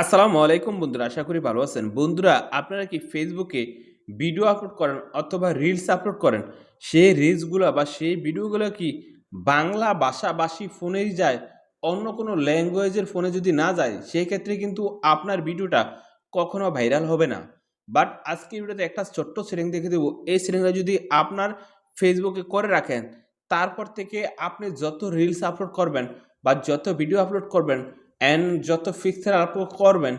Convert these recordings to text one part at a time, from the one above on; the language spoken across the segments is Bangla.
আসসালামু আলাইকুম বন্ধুরা, আশা করি ভালো আছেন। বন্ধুরা, আপনারা কি ফেসবুকে ভিডিও আপলোড করেন অথবা রিলস আপলোড করেন? সেই রিলসগুলো বা সেই ভিডিওগুলো কি বাংলা ভাষাভাষী ফোনেই যায়, অন্য কোনো ল্যাঙ্গুয়েজের ফোনে যদি না যায় সেই ক্ষেত্রে কিন্তু আপনার ভিডিওটা কখনো ভাইরাল হবে না। বাট আজকে ভিডিওতে একটা ছোট্ট সেটিং দেখে দেবো। এই সেটিংটা যদি আপনার ফেসবুকে করে রাখেন, তারপর থেকে আপনি যত রিলস আপলোড করবেন বা যত ভিডিও আপলোড করবেন অ্যান্ড যত ফিক্সের আপলোড করবেন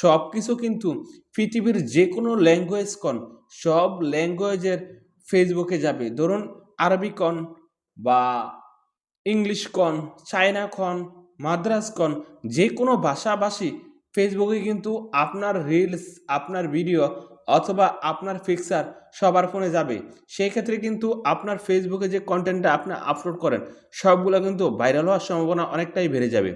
সব কিছু কিন্তু পৃথিবীর যে কোনো ল্যাঙ্গুয়েজ কন সব ল্যাঙ্গুয়েজের ফেসবুকে যাবে। ধরুন, আরবি কন বা ইংলিশ কন চায়না কন মাদ্রাস কন যে কোনো ভাষাভাষী ফেসবুকে কিন্তু আপনার রিলস আপনার ভিডিও অথবা আপনার পিকচার সবার ফোনে যাবে। সেই ক্ষেত্রে কিন্তু আপনার ফেসবুকে যে কন্টেন্টটা আপনি আপলোড করেন, সবগুলো কিন্তু ভাইরাল হওয়ার সম্ভাবনা অনেকটাই বেড়ে যাবে।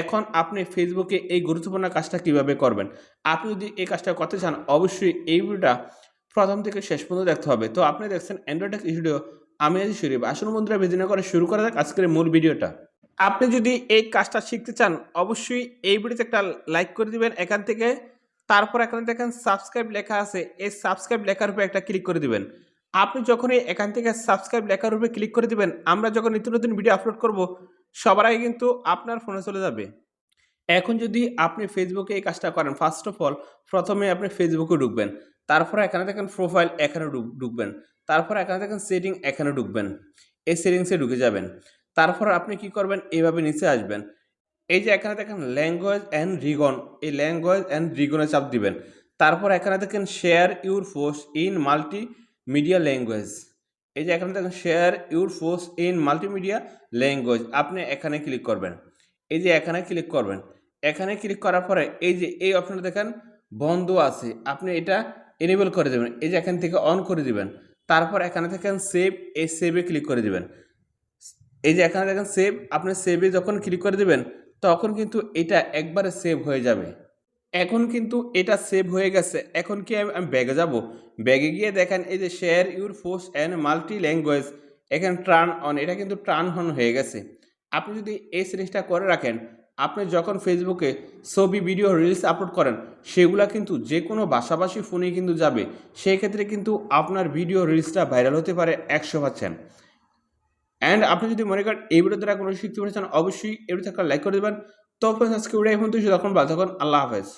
এখন আপনি ফেসবুকে এই গুরুত্বপূর্ণ কাজটা কীভাবে করবেন? আপনি যদি এই কাজটা করতে চান, অবশ্যই এই ভিডিওটা প্রথম থেকে শেষ পর্যন্ত দেখতে হবে। তো আপনি দেখছেন অ্যান্ড্রয়েড ভিডিও আমি আজ শরীফ আসুন বন্ধুরা বেদিনা করে শুরু করা যাক আজকের মূল ভিডিওটা। আপনি যদি এই কাজটা শিখতে চান, অবশ্যই এই ভিডিওতে একটা লাইক করে দিবেন। এখান থেকে তারপর এখানে দেখেন সাবস্ক্রাইব লেখা আছে, এই সাবস্ক্রাইব লেখার উপরে একটা ক্লিক করে দিবেন। আপনি যখনই এখান থেকে সাবস্ক্রাইব লেখার উপরে ক্লিক করে দিবেন, আমরা যখন নিত্য নতুন ভিডিও আপলোড করব, সবার আগে কিন্তু আপনার ফোনে চলে যাবে। এখন যদি আপনি ফেসবুকে এই কাজটা করেন ফার্স্ট অফ অল প্রথমে আপনি ফেসবুকে ঢুকবেন, তারপরে এখানে দেখেন প্রোফাইল এখানে ঢুকবেন, তারপর এখানে দেখেন সেটিং এখানে ঢুকবেন, এই সেটিংসে ঢুকে যাবেন। তারপর আপনি কি করবেন, এইভাবে নিচে আসবেন। এই যে এখানে দেখেন ল্যাঙ্গুয়েজ অ্যান্ড রিগন এই ল্যাঙ্গুয়েজ অ্যান্ড রিগনে চাপ দিবেন। তারপর এখানে দেখেন share your force in multi media language এই যে এখানে দেখেন share your force in multimedia language আপনি এখানে ক্লিক করবেন। এই যে এখানে ক্লিক করবেন। এখানে ক্লিক করার পরে এই যে এই অপশনটা দেখেন বন্ধ আছে, আপনি এটা এনেবল করে দেবেন। এই যে এখান থেকে অন করে দিবেন। তারপর এখানে দেখেন সেভ এই সেভে ক্লিক করে দিবেন। এই যে এখানে দেখেন সেভ আপনি সেভে যখন ক্লিক করে দিবেন তখন কিন্তু এটা একবারে সেভ হয়ে যাবে। এখন কিন্তু এটা সেভ হয়ে গেছে। এখন কি আমি ব্যাগে যাব? ব্যাগে গিয়ে দেখেন এই যে share your force and multi language এখানে ট্রান অন এটা কিন্তু ট্রান অন হয়ে গেছে। আপনি যদি এই সিরিজটা করে রাখেন, আপনি যখন ফেসবুকে ছবি ভিডিও রিলস আপলোড করেন, সেগুলা কিন্তু যে কোনো ভাষাভাষী ফোনেই কিন্তু যাবে। সেই ক্ষেত্রে কিন্তু আপনার ভিডিও রিলসটা ভাইরাল হতে পারে একশো পার্সেন্ট অ্যান্ড আপনি যদি মনে করেন এই ভিডিও দ্বারা কোনো শিখতে পেরেছেন অবশ্যই এই ভিডিও একটা লাইক করে দেবেন। তো আজকে ভিডিও এখন তুই তখন ভালো থাকুন। আল্লাহ হাফেজ।